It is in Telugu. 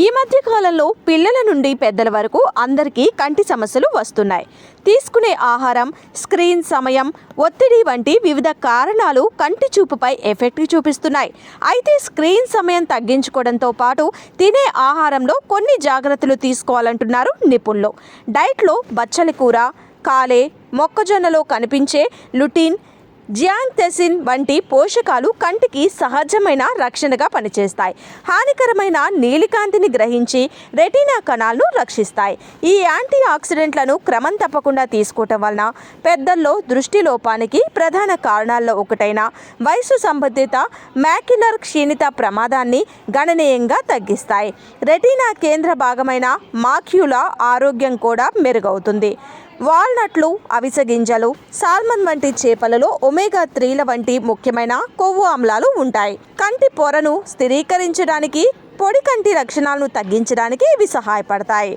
ఈ మధ్య కాలంలో పిల్లల నుండి పెద్దల వరకు అందరికీ కంటి సమస్యలు వస్తున్నాయి. తీసుకునే ఆహారం స్క్రీన్ సమయం ఒత్తిడి వంటి వివిధ కారణాలు కంటి చూపుపై ఎఫెక్ట్ చూపిస్తున్నాయి. అయితే స్క్రీన్ సమయం తగ్గించుకోవడంతో పాటు తినే ఆహారంలో కొన్ని జాగ్రత్తలు తీసుకోవాలంటున్నారు నిపుణులు. డైట్లో బచ్చలి కూర కాలే మొక్కజొన్నలో కనిపించే లుటీన్ జియాంథెసిన్ వంటి పోషకాలు కంటికి సహజమైన రక్షణగా పనిచేస్తాయి. హానికరమైన నీలికాంతిని గ్రహించి రెటీనా కణాలను రక్షిస్తాయి. ఈ యాంటీ ఆక్సిడెంట్లను క్రమం తప్పకుండా తీసుకోవటం వలన పెద్దల్లో దృష్టి లోపానికి ప్రధాన కారణాల్లో ఒకటైన వయసు సంబంధిత మ్యాక్యులర్ క్షీణిత ప్రమాదాన్ని గణనీయంగా తగ్గిస్తాయి. రెటీనా కేంద్ర భాగమైన మాక్యుల ఆరోగ్యం కూడా మెరుగవుతుంది. వాల్నట్లు అవిసె గింజలు సాల్మన్ వంటి చేపలలో ఒమేగా త్రీల వంటి ముఖ్యమైన కొవ్వు ఆమ్లాలు ఉంటాయి. కంటి పొరను స్థిరీకరించడానికి పొడి కంటి లక్షణాలను తగ్గించడానికి ఇవి సహాయపడతాయి.